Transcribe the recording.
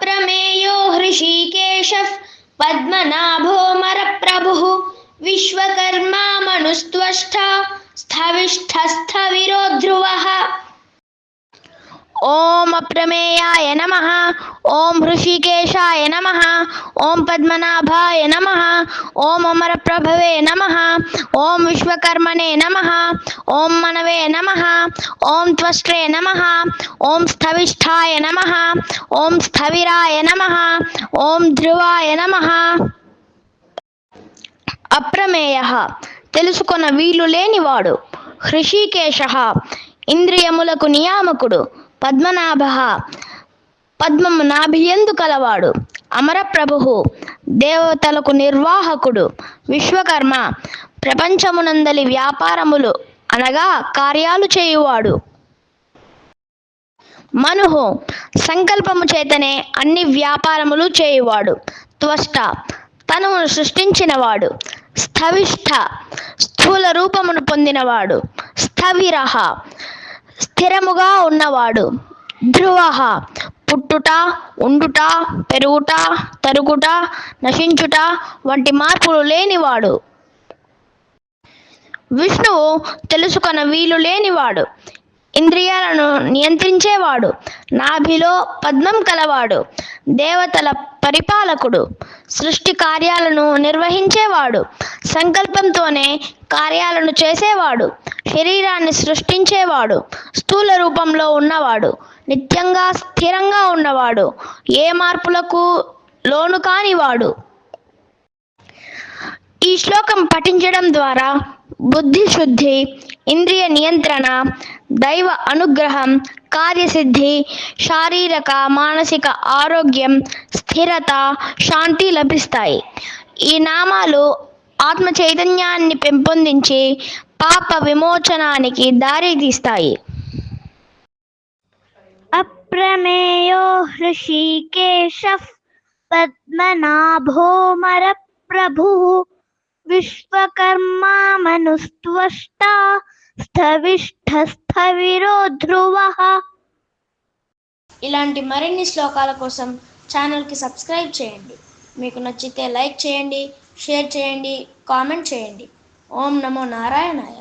అప్రమేయో హృషీకేశః పద్మనాభోమరప్రభుः విశ్వకర్మా మనుస్త్వష్ట స్థవిష్ఠస్థవిరో ధ్రువः ఓం అప్రమేయాయ నమ. ఓం హృషికేశాయ నమ. ఓం పద్మనాభాయ నమ. ఓం అమరప్రభవే నమ. ఓం విశ్వకర్మణే నమ. ఓం మనవే నమ. ఓం త్వష్ట్రే నమ. ఓం స్థవిష్ఠాయ నమ. ఓం స్థవిరాయ నమ. ఓం ధ్రువాయ నమ. అప్రమేయ. తెలుసుకొన వీలు లేనివాడు హృషికేశ. ఇంద్రియములకు నియామకుడు. పద్మనాభ. పద్మము నాభియందు కలవాడు. అమరప్రభు దేవతలకు నిర్వాహకుడు విశ్వకర్మ ప్రపంచమునందలి వ్యాపారములు అనగా కార్యాలు చేయువాడు. మనుహు సంకల్పము చేతనే అన్ని వ్యాపారములు చేయువాడు. త్వష్ట తనువును సృష్టించినవాడు. స్థవిష్ఠ స్థూల రూపమును పొందినవాడు. స్థవిరహ స్థిరముగా ఉన్నవాడు. ధ్రువ పుట్టుట ఉండుట పెరుగుట తరుగుట నశించుట వంటి మార్పులు లేనివాడు. విష్ణువు తెలుసుకొన వీలు లేనివాడు. ఇంద్రియాలను నియంత్రించేవాడు. నాభిలో పద్మం కలవాడు. దేవతల పరిపాలకుడు. సృష్టి కార్యాలను నిర్వహించేవాడు. సంకల్పంతోనే కార్యాలను చేసేవాడు. శరీరాన్ని సృష్టించేవాడు స్థూల రూపంలో ఉన్నవాడు నిత్యంగా స్థిరంగా ఉన్నవాడు ఏ మార్పులకు లోను కానివాడు. ఈ శ్లోకం పఠించడం ద్వారా బుద్ధి శుద్ధి ఇంద్రియ నియంత్రణ దైవ అనుగ్రహం కార్యసిద్ధి శారీరక మానసిక ఆరోగ్యం స్థిరత శాంతి లభిస్తాయి. ఈ నామాలు ఆత్మ చైతన్యాన్ని పెంపొందించి పాప విమోచనానికి దారి తీస్తాయి. అప్రమేయో హృషికేశః పద్మనాభోమరప్రభుः విశ్వకర్మా మనుస్త్వష్టా స్థవిష్ఠస్థవిరో ధ్రువः ఇలాంటి మరిన్ని శ్లోకాల కోసం ఛానల్కి సబ్స్క్రైబ్ చేయండి. మీకు నచ్చితే లైక్ చేయండి షేర్ చేయండి కామెంట్ చేయండి. ఓం నమో నారాయణాయ